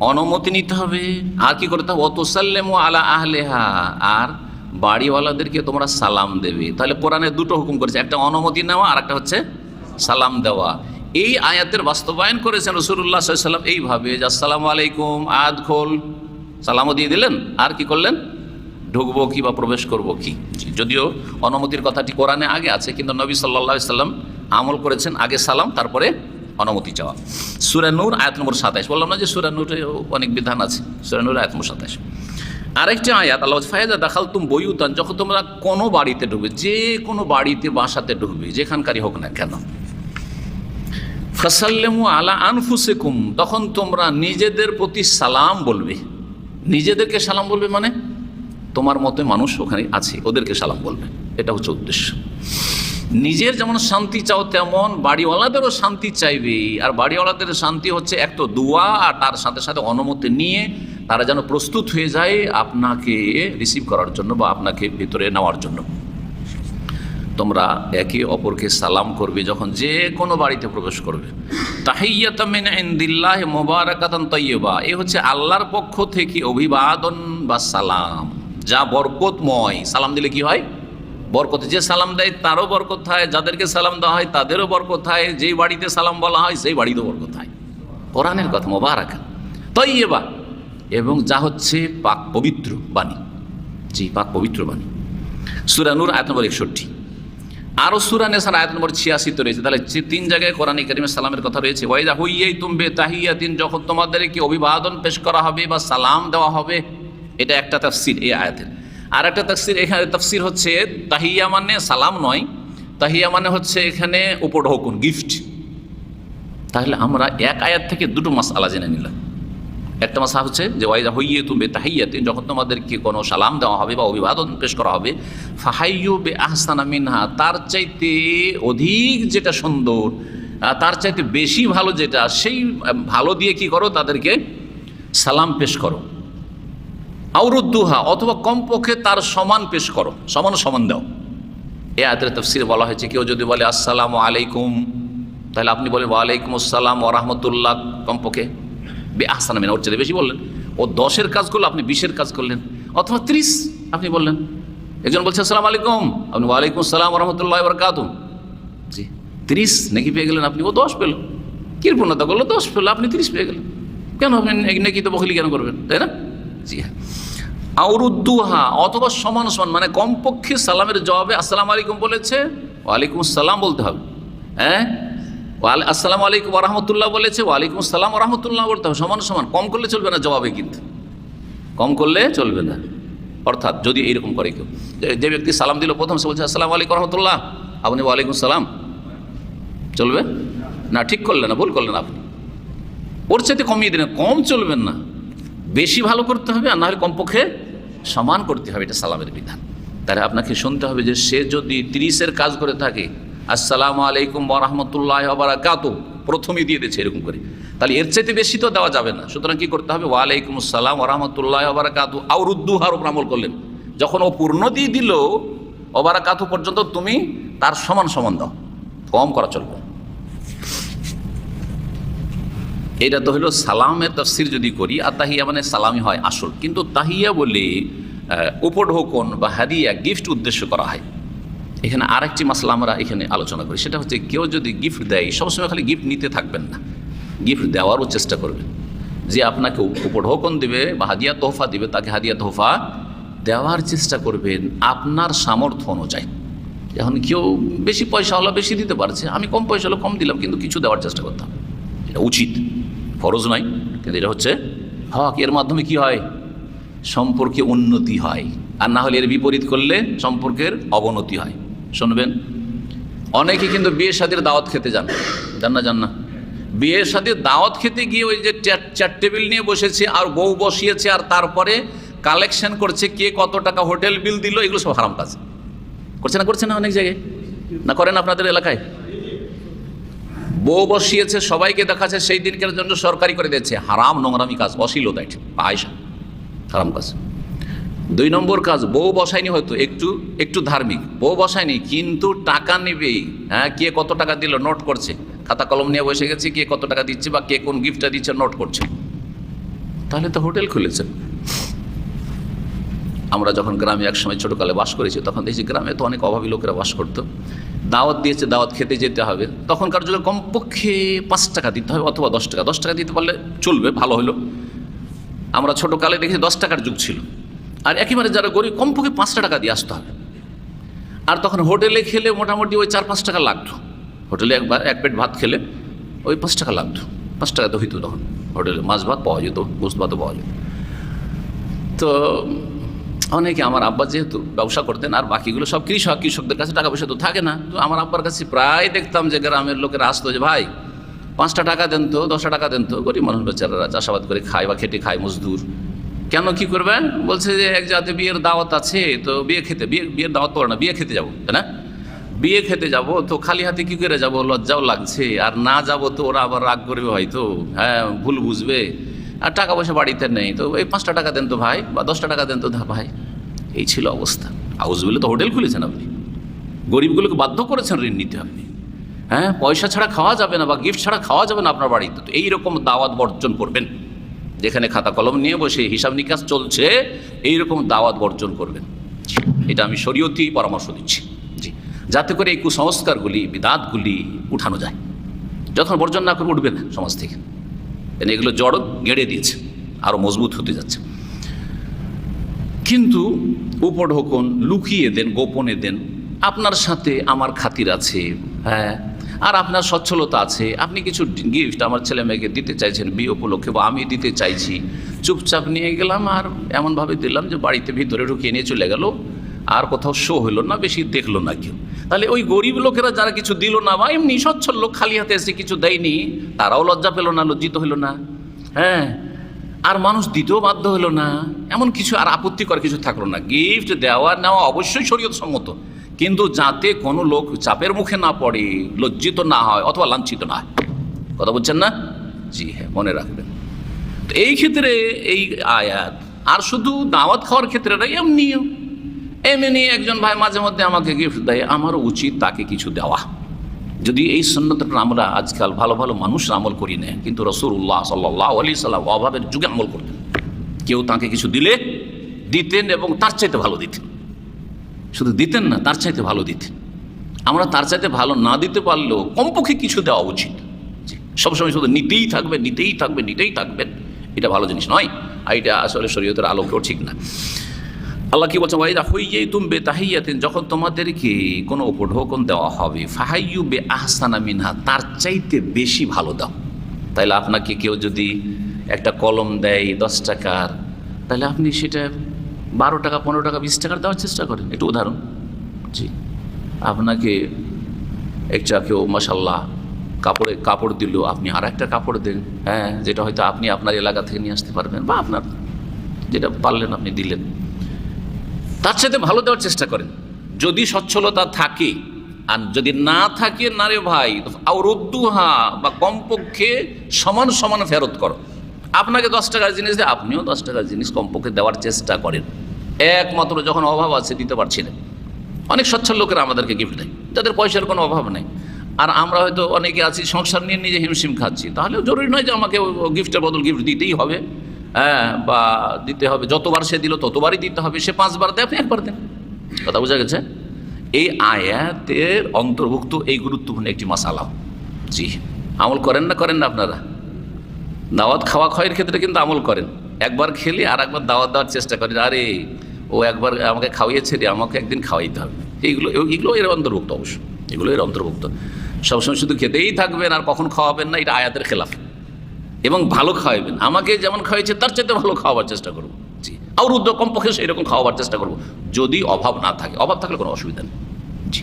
অনুমতি নিতে হবে। আর কি করতে হবে? অতসাল্লেম আলা আহলেহা। আর বাড়িওয়ালাদেরকে তোমরা সালাম দেবে। তাহলে কোরআনে দুটো হুকুম করেছে। একটা অনুমতি নেওয়া, আর একটা হচ্ছে সালাম দেওয়া। এই আয়াতের বাস্তবায়ন করেছেন রসুল্লাহ সাল্লাম এইভাবে যে, আসসালামু আলাইকুম, আদ খোল। সালামও দিয়ে দিলেন। আর কি করলেন? ঢুকবো কি বা প্রবেশ করব কি? যদিও অনুমতির কথাটি কোরআনে আগে আছে, কিন্তু নবী সাল্লাহ সাল্লাম আমল করেছেন আগে সালাম, তারপরে অনুমতি চাওয়া। সুরানুর আয়াত নম্বর সাতাইশ। বললাম না যে সুরানুরে অনেক বিধান আছে। সুরানুর আয়াত নম্বর সাতাইশ। আরেকটি আয়াত, আল্লাহ ফায়দা দেখাল তুম বইউতান যখন তোমরা কোনো বাড়িতে ঢুকবে, যে কোনো বাড়িতে, বাসাতে ঢুকবে, যেখানকারই হোক না কেন। ফসাল্লেমু আলা আনফুসেকুম, তখন তোমরা নিজেদের প্রতি সালাম বলবে। নিজেদেরকে সালাম বলবে মানে তোমার মতে মানুষ ওখানে আছে, ওদেরকে সালাম বলবে। এটা হচ্ছে উদ্দেশ্য। নিজের যেমন শান্তি চাও তেমন বাড়িওয়ালাদেরও শান্তি চাইবে। আর বাড়িওয়ালাদের শান্তি হচ্ছে এক তো দোয়া আর তার সাথে সাথে অনুমতি নিয়ে তারা যেন প্রস্তুত হয়ে যায় আপনাকে রিসিভ করার জন্য বা আপনাকে ভিতরে নেওয়ার জন্য। তোমরা একে অপরকে সালাম করবে যখন যে কোনো বাড়িতে প্রবেশ করবে। তাহিয়াতামিন ইন্দিল্লাহ মোবারকাতান তৈয়বা এ হচ্ছে আল্লাহর পক্ষ থেকে অভিবাদন বা সালাম। যা বরকতময়। সালাম দিলে কি হয়? বরকত যে সালাম দেয়, তারও বরকত হয়, যাদেরকে সালাম দেওয়া হয়, তাদেরও বরকত হয়, যেই বাড়িতে সালাম বলা হয়, সেই বাড়িতেও বরকত হয়। কোরআনের কথা, মোবারকা। তৈয়বা। এবং যা হচ্ছে পাক পবিত্র বাণী। জি, পাক পবিত্র বাণী। সুরানুর আয়াত নম্বর একষট্টি। আরও সুরা নেশার আয়াত নম্বর ছিয়াশিতে রয়েছে। তাহলে যে তিন জায়গায় কোরআন করিমের সালামের কথা রয়েছে। ওয়াইদা হুইয়াই তুমবে তাহিয়াতিন, যখন তোমাদেরকে অভিবাদন পেশ করা হবে বা সালাম দেওয়া হবে, এটা একটা তাফসির এই আয়াতের। আর একটা তাফসির, এখানে তাফসির হচ্ছে তাহিয়া মানে সালাম নয়, তাহিয়া মানে হচ্ছে এখানে উপঢৌকন, গিফট। তাহলে আমরা এক আয়াত থেকে দুটো মাস আলা জেনে নিলাম। একটা মাসা হচ্ছে যে ওয়াইদা হইয়ে তুমি তাহাইয়াতে যখন তোমাদেরকে কোনো সালাম দেওয়া হবে বা অভিবাদন পেশ করা হবে, ফাহাইয়ু বে আহসানা মিনহা, তার চাইতে অধিক যেটা সুন্দর তার চাইতে বেশি ভালো যেটা, সেই, ভালো দিয়ে কি করো, তাদেরকে সালাম পেশ করো। আউরুদ্দুহা অথবা কমপক্ষে তার সমান পেশ করো, সমান সমান দাও। এ আয়াতের তফসির বলা হয়েছে, কেউ যদি বলে, আসসালামু আলাইকুম তাহলে আপনি বলেন, ওয়ালাইকুম আসসালাম ও রহমতুল্লাহ কমপক্ষে। বে আহসান আমিন, ওর চেয়ে বেশি বললেন। ও দশের কাজ করল, আপনি বিশের কাজ করলেন। অথবা ত্রিশ, আপনি বললেন। একজন বলছে, আসসালাম আলাইকুম আপনি ওয়ালাইকুম আসসালাম রহমতুল্লাহ বরকাতুম জি, ত্রিশ নাকি পেয়ে গেলেন আপনি, ও দশ পেল। কৃপণতা করল, দশ পেল, আপনি ত্রিশ পেয়ে গেলেন। কেন আপনি নাকি তো বকলি কেন করবেন, তাই না? জি হ্যাঁ। আউরুদ্দুহা অথবা সমান সমান মানে কমপক্ষে সালামের জবাবে আসসালামু আলাইকুম বলেছে, ওয়ালাইকুম আসসালাম বলতে হবে। হ্যাঁ? আসসালামু আলাইকুম রহমতুল্লাহ বলেছে, ওয়ালাইকুম আসসালাম রহমতুল্লাহ বলতে হবে। সমান সমান, কম করলে চলবে না জবাবে কিন্তু। কম করলে চলবে না। অর্থাৎ যদি এইরকম করে কেউ। যে- ব্যক্তি সালাম দিল প্রথম, সে বলছে, আসসালামু আলাইকুম রহমতুল্লাহ। আপনি ওয়ালাইকুম সালাম চলবে? না, ঠিক করলেন না, ভুল করলেন আপনি। ওর চাইতে কমিয়ে দিলেন। কম চলবেন না। বেশি ভালো করতে হবে, আর নাহলে কমপক্ষে সমান করতে হবে এটা সালামের বিধান। তাহলে আপনাকে শুনতে হবে যে সে যদি তিরিশের কাজ করে থাকে, আসসালামু আলাইকুম বরহমতুল্লাহ বারাকাতু প্রথমেই দিয়ে দিচ্ছে এরকম করে। তাহলে এর চাইতে বেশি তো দেওয়া যাবে না। সুতরাং কি করতে হবে? ওয়ালাইকুম আসসালাম ওরহমতুল্লাহ বারাকাতু। আউরুদ্দুহার উপর আমল করলেন। যখন ও পূর্ণ দিয়ে দিল অবারাকাতু পর্যন্ত তুমি তার সমান সমান দাও। কম করা চলবে না। এটা তো হলো সালামের তফসির যদি করি, আর তাহিয়া মানে সালামি হয় আসল। কিন্তু তাহিয়া বলে উপঢৌকন বা হাদিয়া গিফট উদ্দেশ্য করা হয়। এখানে আরেকটি মাসলা আমরা এখানে আলোচনা করি, সেটা হচ্ছে কেউ যদি গিফট দেয়, সবসময় খালি গিফট নিতে থাকবেন না। গিফট দেওয়ারও চেষ্টা করবেন। যে আপনাকে উপ- দেবে বা হাদিয়া তোহফা দিবে, তাকে হাদিয়া তোহফা দেওয়ার চেষ্টা করবেন আপনার সামর্থ্য অনুযায়ী। এখন কেউ বেশি পয়সা হলো বেশি দিতে পারছে, আমি কম পয়সা হলো কম দিলাম, কিন্তু কিছু দেওয়ার চেষ্টা করতাম এটা উচিত। ফরজ নয়, কিন্তু এটা হচ্ছে হক। এর মাধ্যমে কি হয়? সম্পর্কে উন্নতি হয়। আর না হলে এর বিপরীত করলে সম্পর্কের অবনতি হয়। শুনবেন? অনেকে কিন্তু বিয়ে শাদির দাওয়াত খেতে যান। যান না যান না। বিয়ে শাদির দাওয়াত খেতে গিয়ে ওই যে চার টেবিল নিয়ে বসেছে, আর বউ বসিয়েছে, আর তারপরে কালেকশন করছে, কে কত টাকা হোটেল বিল দিল, এগুলো সব হারাম কাজ করছে না করছে না অনেক জায়গায়? না করেন আপনাদের এলাকায়? বউ বসিয়েছে, সবাইকে দেখাচ্ছে, সেই দিনকের জন্য সরকারি করে দিচ্ছে হারাম নোংরামি কাজ অশ্লীলতা এটি আয়সা হারাম কাজ। দুই নম্বর কাজ, বউ বসায়নি হয়তো, একটু একটু ধার্মিক। বউ বসায়নি, কিন্তু টাকা নেবেই হ্যাঁ কে কত টাকা দিল, নোট করছে। খাতা কলম নিয়ে বসে গেছে, কে কত টাকা দিচ্ছে বা কে কোন গিফটটা দিচ্ছে, নোট করছে। তাহলে তো হোটেল খুলেছেন আমরা যখন গ্রামে একসময় ছোটোকালে বাস করেছি, তখন দেখছি গ্রামে তো অনেক অভাবী লোকেরা বাস করতো। দাওয়াত দিয়েছে, দাওয়াত খেতে যেতে হবে। তখনকার যুগে কমপক্ষে পাঁচ টাকা দিতে হবে অথবা দশ টাকা। দশ টাকা দিতে পারলে চলবে, ভালো হলো। আমরা ছোটোকালে দেখেছি দশ টাকার যুগ ছিল। আর একেবারে যারা গরিব, কমপক্ষে পাঁচটা টাকা দিয়ে আসতে হবে। আর তখন হোটেলে খেলে মোটামুটি ওই চার পাঁচ টাকা লাগতো। হোটেলে একবার এক প্লেট ভাত খেলে ওই পাঁচ টাকা লাগতো। পাঁচ টাকা তো হইতো তখন। হোটেলে মাছ ভাত পাওয়া যেত, গোস্ত ভাতও পাওয়া যেত। তো অনেকে আমার আব্বা যেহেতু ব্যবসা করতেন আর বাকিগুলো সব কৃষক, কৃষকদের কাছে টাকা পয়সা তো থাকে না। তো আমার আব্বার কাছে প্রায় দেখতাম যে গ্রামের লোকেরা আসতো যে, ভাই, পাঁচটা টাকা দেন তো, দশটা টাকা দেন তো, গরিব মানুষ বেচারারা চাষাবাদ করে খায় বা খেটে খায় মজদুর। কেন কি করবেন বলছে যে, এক জাতে বিয়ের দাওয়াত আছে, তো বিয়ে খেতে, বিয়ে, বিয়ের দাওয়াত পড়ে না, বিয়ে খেতে যাব, তাই না? বিয়ে খেতে যাব, তো খালি হাতে কি করে যাব? লজ্জাও লাগছে। আর না যাব তো ওরা আবার রাগ করবে হয়তো। হ্যাঁ ভুল বুঝবে। আর টাকা পয়সা বাড়িতে নেই। তো এই পাঁচটা টাকা দেন তো ভাই বা দশটা টাকা দেন তো ভাই। এই ছিল অবস্থা। হাউসবিলে তো হোটেল খুলেছেন আপনি। গরিবগুলোকে বাধ্য করেছেন ঋণ নিতে আপনি। হ্যাঁ পয়সা ছাড়া খাওয়া যাবে না বা গিফট ছাড়া খাওয়া যাবে না আপনার বাড়িতে। তো এইরকম দাওয়াত বর্জন করবেন। যেখানে খাতা কলম নিয়ে বসে হিসাব নিকাশ চলছে এইরকম দাওয়াত বর্জন করবেন। এটা আমি শরীয়তি পরামর্শ দিচ্ছি। জি। যাতে করে এই কুসংস্কারগুলি, বিদাতগুলি উঠানো যায়। যখন বর্জন না করে উঠবে না সমাজ থেকে। কেন এগুলো জড় গেড়ে দিয়েছে আরও মজবুত হতে যাচ্ছে। কিন্তু উপঢৌকন লুকিয়ে দেন, গোপনে দেন, আপনার সাথে আমার খাতির আছে হ্যাঁ আর আপনার সচ্ছলতা আছে, আপনি কিছু গিফট আমার ছেলে মেয়েকে দিতে চাইছেন, বিয়ে উপলক্ষে, বা আমি দিতে চাইছি, চুপচাপ নিয়ে গেলাম আর এমনভাবে দিলাম যে বাড়িতে ভিতরে ঢুকিয়ে নিয়ে চলে গেল। আর কোথাও শো হলো না, বেশি দেখল না কেউ। তাহলে ওই গরিব লোকেরা যারা কিছু দিল না বা এমনি সচ্ছল লোক খালি হাতে এসে কিছু দেয়নি, তারাও লজ্জা পেল না, লজ্জিত হলো না। হ্যাঁ আর মানুষ দিতেও বাধ্য হলো না। এমন কিছু আর আপত্তিকর কিছু থাকল না। গিফট দেওয়া নেওয়া অবশ্যই শরীয়ত সম্মত কিন্তু যাতে কোনো লোক চাপের মুখে না পড়ে, লজ্জিত না হয় অথবা লাঞ্ছিত না হয়। কথা বলছেন না? জি হ্যাঁ মনে রাখবেন। তো এই ক্ষেত্রে এই আয়াত, আর শুধু দাওয়াত খাওয়ার ক্ষেত্রে এমনিও এমনি একজন ভাই মাঝে মধ্যে আমাকে গিফট দেয়, আমারও উচিত তাকে কিছু দেওয়া। যদি এই সন্ন্যতটা আমরা আজকাল ভালো ভালো মানুষ আমল করি না, কিন্তু রসুল্লাহ সাল্লাহ আলি সাল্লাম অভাবের যুগে আমল করতেন। কেউ তাকে কিছু দিলে দিতেন এবং তার চাইতে ভালো দিতেন। শুধু দিতেন না, তার চাইতে ভালো দিতেন। আমরা তার চাইতে ভালো না দিতে পারলেও কমপক্ষে কিছু দেওয়া উচিত। সবসময় শুধু নিতেই থাকবে নিতেই থাকবে নিতেই থাকবেন। এটা ভালো জিনিস নয়। আর এটা আসলে শরীয়তের আলোকেও ঠিক না। আল্লাহ কি বলছেন, ওয়াইদা হইয়ে তুমবে যখন তোমাদেরকে কোনো উপঢৌকন দেওয়া হবে, ফাহাইয়ু বে আহসানা মিনহা, তার চাইতে বেশি ভালো দাও। তাইলে আপনাকে কেউ যদি একটা কলম দেয় দশ টাকার তাহলে আপনি সেটা বারো টাকা, পনেরো টাকা, বিশ টাকার দেওয়ার চেষ্টা করেন। একটু উদাহরণ। জি। আপনাকে একটা কেউ মশাল্লাহ কাপড়ে, কাপড় দিল, আপনি আর একটা কাপড় দেন হ্যাঁ যেটা হয়তো আপনি আপনার এলাকা থেকে নিয়ে আসতে পারবেন, বা আপনার যেটা পারলেন আপনি দিলেন। তার সাথে ভালো দেওয়ার চেষ্টা করেন। যদি সচ্ছলতা থাকে, আর যদি না থাকে না রে ভাই আও রদ্দুহা বা কমপক্ষে সমান সমান ফেরত করো। আপনাকে দশ টাকার জিনিস দেয়, আপনিও দশ টাকার জিনিস কমপক্ষে দেওয়ার চেষ্টা করেন। একমাত্র যখন অভাব আছে, দিতে পারছি না। অনেক সচ্ছল লোকেরা আমাদেরকে গিফট দেয়। যাদের পয়সার কোনো অভাব নেই। আর আমরা হয়তো অনেকে আছি, সংসার নিয়ে নিজে হিমশিম খাচ্ছি। তাহলেও জরুরি নয় যে আমাকে গিফটের বদল গিফট দিতেই হবে। হ্যাঁ বা দিতে হবে। যতবার সে দিল, ততবারই দিতে হবে। সে পাঁচবার দেয়, আপনি একবার দেন। কথা বোঝা গেছে? এই আয়াতের অন্তর্ভুক্ত এই গুরুত্বপূর্ণ একটি মশালা জি, আমল করেন না করেন না আপনারা? দাওয়াত খাওয়া খাওয়ার ক্ষেত্রে কিন্তু আমল করেন। একবার খেলে আর একবার দাওয়াত দেওয়ার চেষ্টা করেন। আরে, ও একবার আমাকে খাওয়িয়েছে রে, আমাকে একদিন খাওয়াইতে হবে। এইগুলো এগুলো এর অন্তর্ভুক্ত অবশ্য। এগুলো এর অন্তর্ভুক্ত। সবসময় শুধু খেতেই থাকবেন আর কখন খাওয়াবেন না, এটা আয়াতের খেলাফ। এবং ভালো খাওয়াবেন আমাকে যেমন খাওয়াইছে, তার চাইতে ভালো খাওয়াবার চেষ্টা করব। জি। আর উদ্যোগ কমপক্ষে সেই রকম খাওয়াবার চেষ্টা করব। যদি অভাব না থাকে, অভাব থাকলে কোনো অসুবিধা নেই। জি।